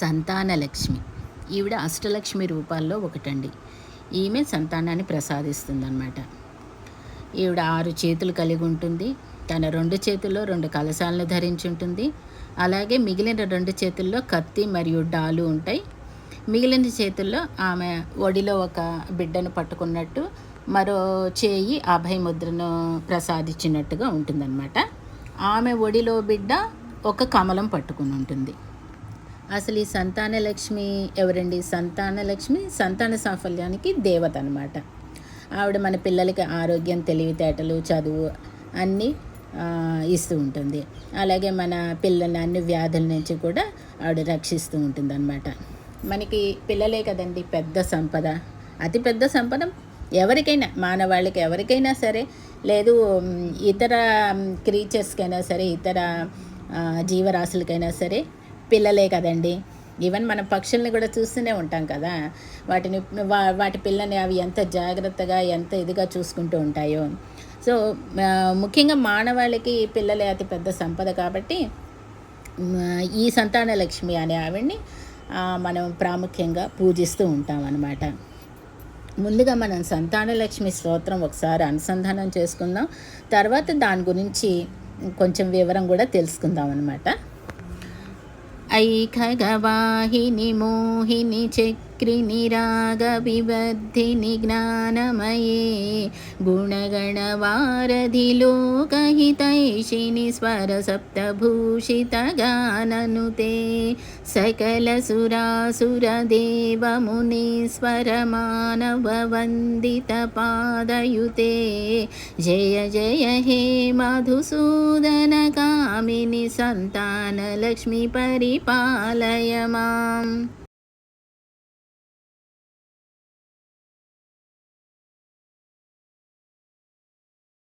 సంతానలక్ష్మి. ఈవిడ అష్టలక్ష్మి రూపాల్లో ఒకటండి. ఈమె సంతానాన్ని ప్రసాదిస్తుందన్నమాట. ఈవిడ ఆరు చేతులు కలిగి ఉంటుంది. తన రెండు చేతుల్లో రెండు కలశాలను ధరించి ఉంటుంది. అలాగే మిగిలిన రెండు చేతుల్లో కత్తి మరియు డాలు ఉంటాయి. మిగిలిన చేతుల్లో ఆమె ఒడిలో ఒక బిడ్డను పట్టుకున్నట్టు మరో చేయి అభయ ముద్రను ప్రసాదించినట్టుగా ఉంటుందన్నమాట. ఆమె ఒడిలో బిడ్డ ఒక కమలం పట్టుకుని ఉంటుంది. అసలు ఈ సంతానలక్ష్మి ఎవరండి? సంతానలక్ష్మి సంతాన సాఫల్యానికి దేవత అనమాట ఆవిడ మన పిల్లలకి ఆరోగ్యం తెలివితేటలు చదువు అన్నీ ఇస్తూ ఉంటుంది. అలాగే మన పిల్లల్ని అన్ని వ్యాధుల నుంచి కూడా ఆవిడ రక్షిస్తూ ఉంటుంది అనమాట మనకి పిల్లలే కదండి పెద్ద సంపద. అతి పెద్ద సంపద ఎవరికైనా మానవాళ్ళకి ఎవరికైనా సరే. లేదు ఇతర క్రీచర్స్కైనా సరే ఇతర జీవరాశులకైనా సరే పిల్లలే కదండి. ఈవెన్ మనం పక్షుల్ని కూడా చూస్తూనే ఉంటాం కదా. వాటిని వా వాటి పిల్లని అవి ఎంత జాగ్రత్తగా ఎంత ఇదిగా చూసుకుంటూ ఉంటాయో. సో ముఖ్యంగా మానవాళికి పిల్లలే అతి పెద్ద సంపద కాబట్టి ఈ సంతాన లక్ష్మి అనే ఆవిడ్ని మనం ప్రాముఖ్యంగా పూజిస్తూ ఉంటాం అన్నమాట. ముందుగా మనం సంతానలక్ష్మి స్తోత్రం ఒకసారి అనుసంధానం చేసుకుందాం. తర్వాత దాని గురించి కొంచెం వివరం కూడా తెలుసుకుందాం అనమాట ఐఖగవాహిని మోహిని చక్రిని రాగ విబద్ధిని జ్ఞానమయే గుణగణవారధి లోకహితైషిని స్వర సప్తభూషిత గాననుతే సకల సురాసుర దేవమునీశ్వర మానవ